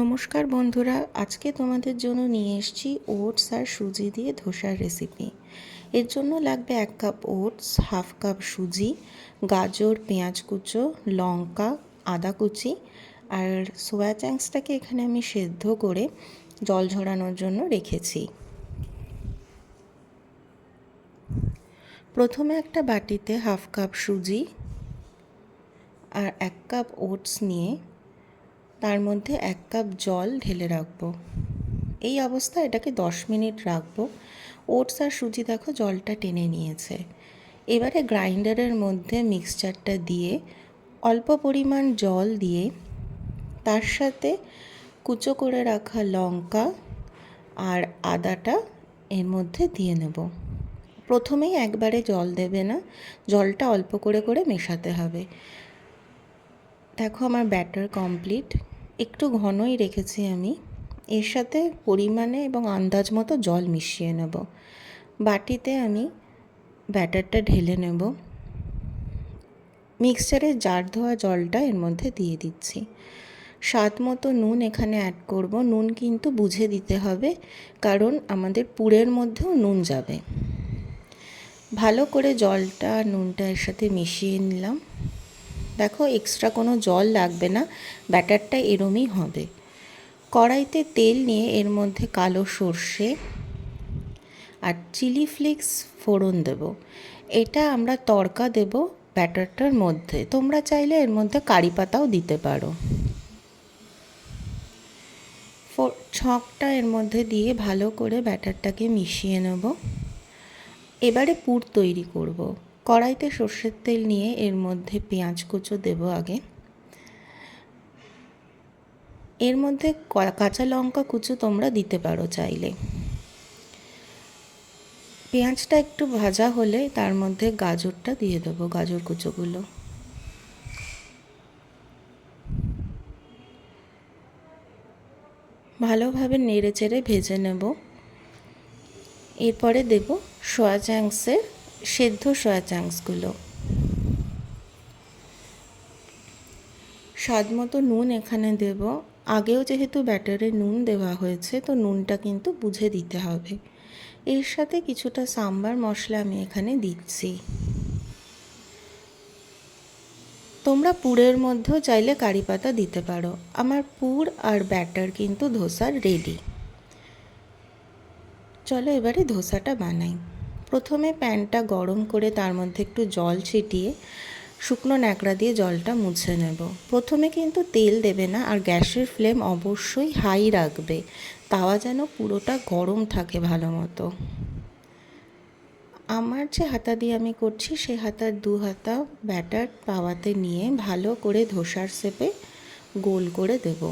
নমস্কার বন্ধুরা, আজকে তোমাদের জন্য নিয়ে এসেছি ওটস আর সুজি দিয়ে ধোসার রেসিপি এর জন্য লাগবে এক কাপ ওটস, হাফ কাপ সুজি, গাজর, পেঁয়াজ কুচো, লঙ্কা, আদা কুচি আর সোয়া চাংসটাকে এখানে আমি সেদ্ধ করে জল ঝরানোর জন্য রেখেছি। প্রথমে একটা বাটিতে হাফ কাপ সুজি আর এক কাপ ওটস নিয়ে তার মধ্যে এক কাপ জল ঢেলে রাখব। এই অবস্থায় এটাকে দশ মিনিট রাখব। ওটস আর সুজি দেখো জলটা টেনে নিয়েছে। এবারে গ্রাইন্ডারের মধ্যে মিক্সচারটা দিয়ে অল্প পরিমাণ জল দিয়ে তার সাথে কুচো করে রাখা লঙ্কা আর আদাটা এর মধ্যে দিয়ে নেব। প্রথমেই একবারে জল দেবে না, জলটা অল্প করে করে মেশাতে হবে। দেখো আমার ব্যাটার কমপ্লিট। একটু ঘনই রেখেছি আমি। এর সাথে পরিমাণে এবং আন্দাজ মতো জল মিশিয়ে নেব। বাটিতে আমি ব্যাটারটা ঢেলে নেব। মিক্সচারে জার ধোয়া জলটা এর মধ্যে দিয়ে দিচ্ছি। স্বাদ মতো নুন এখানে অ্যাড করব। নুন কিন্তু বুঝে দিতে হবে, কারণ আমাদের পুরের মধ্যেও নুন যাবে। ভালো করে জলটা নুনটা এর সাথে মিশিয়ে নিলাম। দেখো এক্সট্রা কোনো জল লাগবে না, ব্যাটারটা এরমই হবে। কড়াইতে তেল নিয়ে এর মধ্যে কালো সর্ষে আর চিলি ফ্লেক্স ফোড়ন দেব। এটা আমরা তড়কা দেব ব্যাটারটার মধ্যে। তোমরা চাইলে এর মধ্যে কারি পাতাও দিতে পারো। ছকটা এর মধ্যে দিয়ে ভালো করে ব্যাটারটাকে মিশিয়ে নেব। এবারে পুর তৈরি করব। কড়াইতে সর্ষের তেল নিয়ে এর মধ্যে পেঁয়াজ কুচো দেব আগে। এর মধ্যে কাঁচা লঙ্কা কুচো তোমরা দিতে পারো চাইলে। পেঁয়াজটা একটু ভাজা হলে তার মধ্যে গাজরটা দিয়ে দেবো গাজর কুচোগুলো। ভালোভাবে নেড়ে চেড়ে ভেজে নেব। এরপরে দেব সোয়া চাংসের সেদ্ধ সয়া চাংসগুলো। স্বাদ মতো নুন এখানে দেব। আগেও যেহেতু ব্যাটারে নুন দেওয়া হয়েছে, তো নুনটা কিন্তু বুঝে দিতে হবে। এর সাথে কিছুটা সাম্বার মশলা আমি এখানে দিচ্ছি। তোমরা পুরের মধ্যেও চাইলে কারি পাতা দিতে পারো। আমার পুর আর ব্যাটার কিন্তু ধোসার রেডি চলো এবারে ধোসাটা বানাই। প্রথমে প্যানটা গরম করে তার মধ্যে একটু জল ছিটিয়ে শুকনো ন্যাকড়া দিয়ে জলটা মুছে নেব। প্রথমে কিন্তু তেল দেবে না আর গ্যাসের ফ্লেম অবশ্যই হাই রাখবে। তাওয়া যেন পুরোটা গরম থাকে ভালো মতো। আমার যে হাতা দিয়ে আমি করছি, সে হাতার দু হাতা ব্যাটার পাওয়াতে নিয়ে ভালো করে ধোসার সেপে গোল করে দেবো।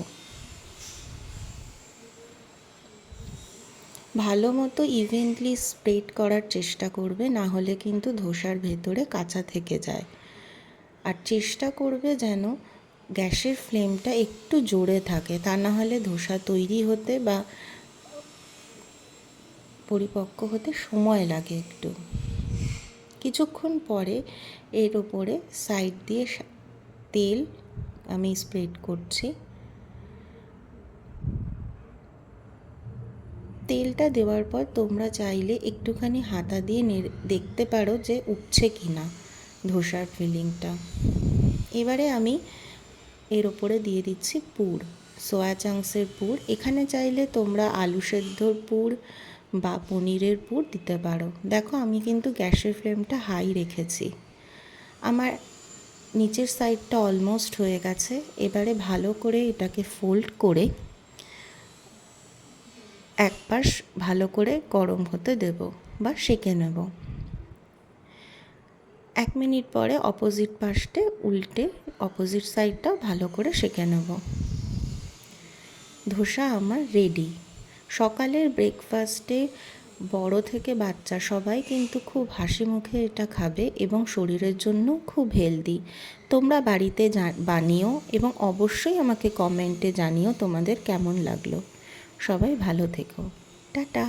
ভালো মতো ইভেন্টলি স্প্রেড করার চেষ্টা করবে, না হলে কিন্তু ধোসার ভেতরে কাঁচা থেকে যায়। আর চেষ্টা করবে যেন গ্যাসের ফ্লেমটা একটু জোরে থাকে, তা না হলে ধোসা তৈরি হতে বা পরিপক্ক হতে সময় লাগে একটু। কিছুক্ষণ পরে এর ওপরে সাইড দিয়ে তেল আমি স্প্রেড করছি। তেলটা দেওয়ার পর তোমরা চাইলে একটুখানি হাতা দিয়ে দেখতে পারো যে উঠছে কি না ধোসার ফিলিংটা। এবারে আমি এর ওপরে দিয়ে দিচ্ছি পুর, সোয়া চাংসের পুর। এখানে চাইলে তোমরা আলু সেদ্ধর পুর বা পনিরের পুর দিতে পারো। দেখো, আমি কিন্তু গ্যাসের ফ্লেমটা হাই রেখেছি। আমার নিচের সাইডটা অলমোস্ট হয়ে গেছে। এবারে ভালো করে এটাকে ফোল্ড করে এক পাশ ভালো করে গরম হতে দেব বা সেঁকে নেব। এক মিনিট পরে অপোজিট পাশটে উল্টে অপোজিট সাইডটাও ভালো করে সেঁকে নেব। ধোসা আমার রেডি সকালের ব্রেকফাস্টে বড় থেকে বাচ্চা সবাই কিন্তু খুব হাসি মুখে এটা খাবে এবং শরীরের জন্য খুব হেলদি তোমরা বাড়িতে বানিও এবং অবশ্যই আমাকে কমেন্টে জানিও তোমাদের কেমন লাগল। সবাই ভালো থেকো। টাটা।